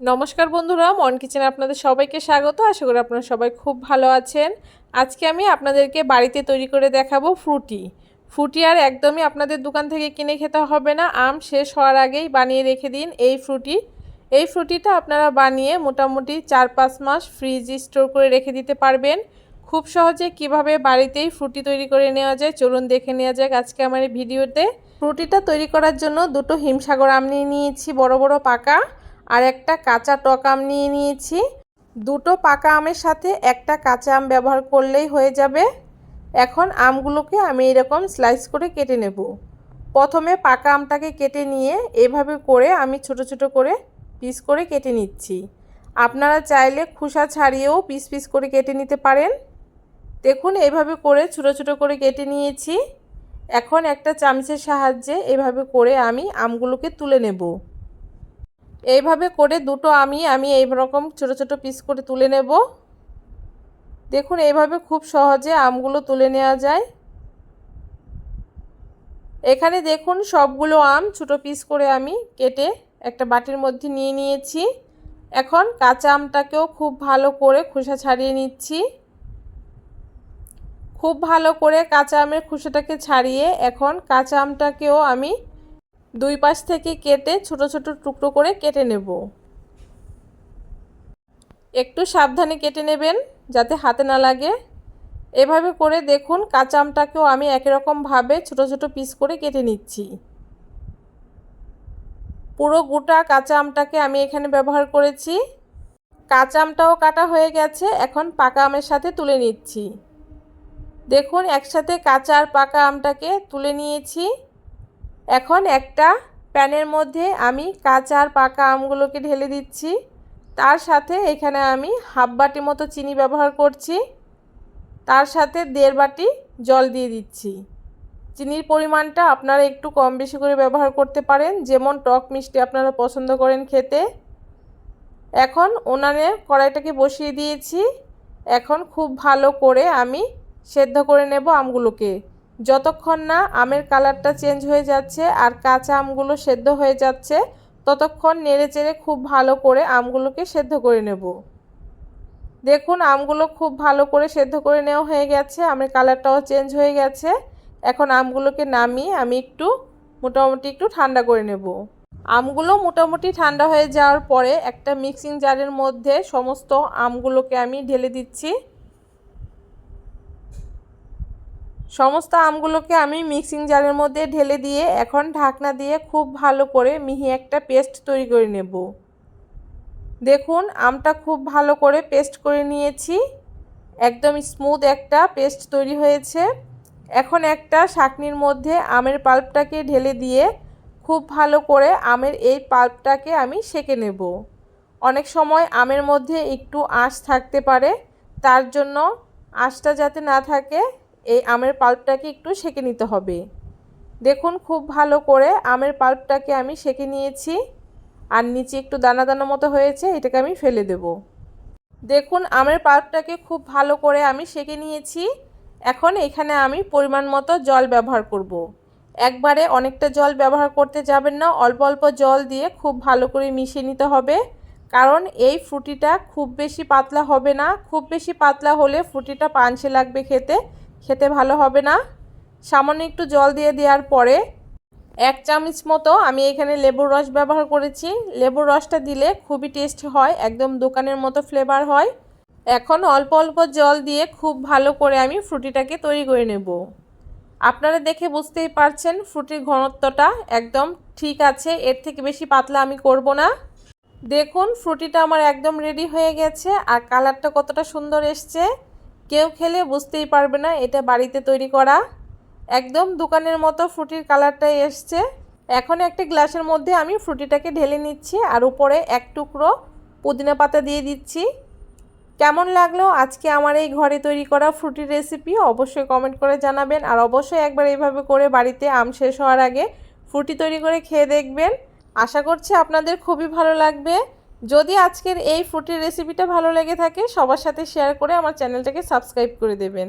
নমস্কার বন্ধুরা, মন কিচেনে আপনাদের সবাইকে স্বাগত। আশা করি আপনারা সবাই খুব ভালো আছেন। আজকে আমি আপনাদেরকে বাড়িতে তৈরি করে দেখাবো ফ্রুটি। ফ্রুটি আর একদমই আপনাদের দোকান থেকে কিনে খেতে হবে না। আম শেষ হওয়ার আগেই বানিয়ে রেখে দিন এই ফ্রুটি। এই ফ্রুটিটা আপনারা বানিয়ে মোটামুটি চার পাঁচ মাস ফ্রিজ স্টোর করে রেখে দিতে পারবেন। খুব সহজে কীভাবে বাড়িতেই ফ্রুটি তৈরি করে নেওয়া যায় চলুন দেখে নেওয়া যাক আজকে আমার এই ভিডিওতে। ফ্রুটিটা তৈরি করার জন্য দুটো হিমসাগর আম নিয়ে নিয়েছি, বড় বড় পাকা। আর একটা কাঁচা টক আম নিয়ে নিয়েছি। দুটো পাকা আমের সাথে একটা কাঁচা আম ব্যবহার করলেই হয়ে যাবে। এখন আমগুলোকে আমি এরকম স্লাইস করে কেটে নেব। প্রথমে পাকা আমটাকে কেটে নিয়ে এভাবে করে আমি ছোট ছোট করে পিস করে কেটে নিচ্ছি। আপনারা চাইলে খোসা ছাড়িয়েও পিস পিস করে কেটে নিতে পারেন। দেখুন, এভাবে করে ছোট ছোট করে কেটে নিয়েছি। এখন একটা চামচের সাহায্যে এভাবে করে আমি আমগুলোকে তুলে নেব। এইভাবে করে দুটো আমি আমি এই রকম ছোটো ছোটো পিস করে তুলে নেব। দেখুন এইভাবে খুব সহজে আমগুলো তুলে নেওয়া যায়। এখানে দেখুন সবগুলো আম ছোটো পিস করে আমি কেটে একটা বাটির মধ্যে নিয়ে নিয়েছি। এখন কাঁচা আমটাকেও খুব ভালো করে খোসা ছাড়িয়ে নিচ্ছি। খুব ভালো করে কাঁচা আমের খোসাটাকে ছাড়িয়ে এখন কাঁচা আমটাকেও আমি দুই পাশ থেকে কেটে ছোট ছোট টুকরো করে কেটে নেব। একটু সাবধানে কেটে নেবেন যাতে হাতে না লাগে। এভাবে করে দেখুন কাঁচা আমটাকেও আমি একই রকমভাবে ছোট ছোট পিস করে কেটে নিচ্ছি। পুরো গোটা কাঁচা আমটাকে আমি এখানে ব্যবহার করেছি। কাঁচা আমটাও কাটা হয়ে গেছে, এখন পাকা আমের সাথে তুলে নিচ্ছি। দেখুন, একসাথে কাঁচা আর পাকা আমটাকে তুলে নিয়েছি। এখন একটা প্যানের মধ্যে আমি কাঁচা আর পাকা আমগুলোকে ঢেলে দিচ্ছি। তার সাথে এখানে আমি হাফ বাটি মতো চিনি ব্যবহার করছি। তার সাথে দেড় বাটি জল দিয়ে দিচ্ছি। চিনির পরিমাণটা আপনারা একটু কম বেশি করে ব্যবহার করতে পারেন। যেমন টক মিষ্টি আপনারা পছন্দ করেন খেতে। এখন উনানে কড়াইটাকে বসিয়ে দিয়েছি। এখন খুব ভালো করে আমি সেদ্ধ করে নেব আমগুলোকে। যতক্ষণ না আমের কালারটা চেঞ্জ হয়ে যাচ্ছে আর কাঁচা আমগুলো সেদ্ধ হয়ে যাচ্ছে, ততক্ষণ নেড়ে চেড়ে খুব ভালো করে আমগুলোকে সেদ্ধ করে নেব। দেখুন, আমগুলো খুব ভালো করে সেদ্ধ করে নেওয়া হয়ে গেছে, আমের কালারটাও চেঞ্জ হয়ে গেছে। এখন আমগুলোকে নামিয়ে আমি একটু, মোটামুটি একটু ঠান্ডা করে নেব। আমগুলো মোটামুটি ঠান্ডা হয়ে যাওয়ার পরে একটা মিক্সিং জারের মধ্যে সমস্ত আমগুলোকে আমি ঢেলে দিচ্ছি। সমস্ত আমগুলোকে আমি মিক্সিং জারের মধ্যে ঢেলে দিয়ে এখন ঢাকনা দিয়ে খুব ভালো করে মিহি একটা পেস্ট তৈরি করে নেব। দেখুন, আমটা খুব ভালো করে পেস্ট করে নিয়েছি। একদম স্মুথ একটা পেস্ট তৈরি হয়েছে। এখন একটা শাকনির মধ্যে আমের পাল্পটাকে ঢেলে দিয়ে খুব ভালো করে আমের এই পাল্পটাকে আমি সেকে নেব। অনেক সময় আমের মধ্যে একটু আঁশ থাকতে পারে, তার জন্য আঁশটা যাতে না থাকে এই আমের পাল্পটাকে একটু সেকে নিতে হবে। দেখুন খুব ভালো করে আমের পাল্পটাকে আমি সেকে নিয়েছি। আর নিচে একটু দানা দানা মতো হয়েছে, এটাকে আমি ফেলে দেব। দেখুন আমের পাল্পটাকে খুব ভালো করে আমি সেকে নিয়েছি। এখন এখানে আমি পরিমাণ মতো জল ব্যবহার করব। একবারে অনেকটা জল ব্যবহার করতে যাবেন না, অল্প অল্প জল দিয়ে খুব ভালো করে মিশিয়ে নিতে হবে। কারণ এই ফ্রুটিটা খুব বেশি পাতলা হবে না, খুব বেশি পাতলা হলে ফ্রুটিটা পাঞ্চে লাগবে খেতে। খেতে ভালো হবে না। সামান্য একটু জল দিয়ে দেওয়ার পরে এক চামচ মতো আমি এখানে লেবুর রস ব্যবহার করেছি। লেবুর রসটা দিলে খুবই টেস্ট হয়, একদম দোকানের মতো ফ্লেভার হয়। এখন অল্প অল্প জল দিয়ে খুব ভালো করে আমি ফ্রুটিটাকে তৈরি করে নেব। আপনারা দেখে বুঝতেই পারছেন ফ্রুটির ঘনত্বটা একদম ঠিক আছে, এর থেকে বেশি পাতলা আমি করব না। দেখুন, ফ্রুটিটা আমার একদম রেডি হয়ে গেছে আর কালারটা কতটা সুন্দর এসছে। কেউ খেলে বুঝতেই পারবে না, এটা বাড়িতে তৈরি করা। একদম দোকানের মতো ফ্রুটির কালারটাই এসছে। এখন একটি গ্লাসের মধ্যে আমি ফ্রুটিটাকে ঢেলে নিচ্ছি আর উপরে এক টুকরো পুদিনা পাতা দিয়ে দিচ্ছি। কেমন লাগল আজকে আমার এই ঘরে তৈরি করা ফ্রুটির রেসিপি অবশ্যই কমেন্ট করে জানাবেন। আর অবশ্যই একবার এইভাবে করে বাড়িতে আম শেষ হওয়ার আগে ফ্রুটি তৈরি করে খেয়ে দেখবেন। আশা করছি আপনাদের খুবই ভালো লাগবে। যদি আজকের এই ফ্রুটির রেসিপিটা ভালো লেগে থাকে, সবার সাথে শেয়ার করে আমার চ্যানেলটাকে সাবস্ক্রাইব করে দেবেন।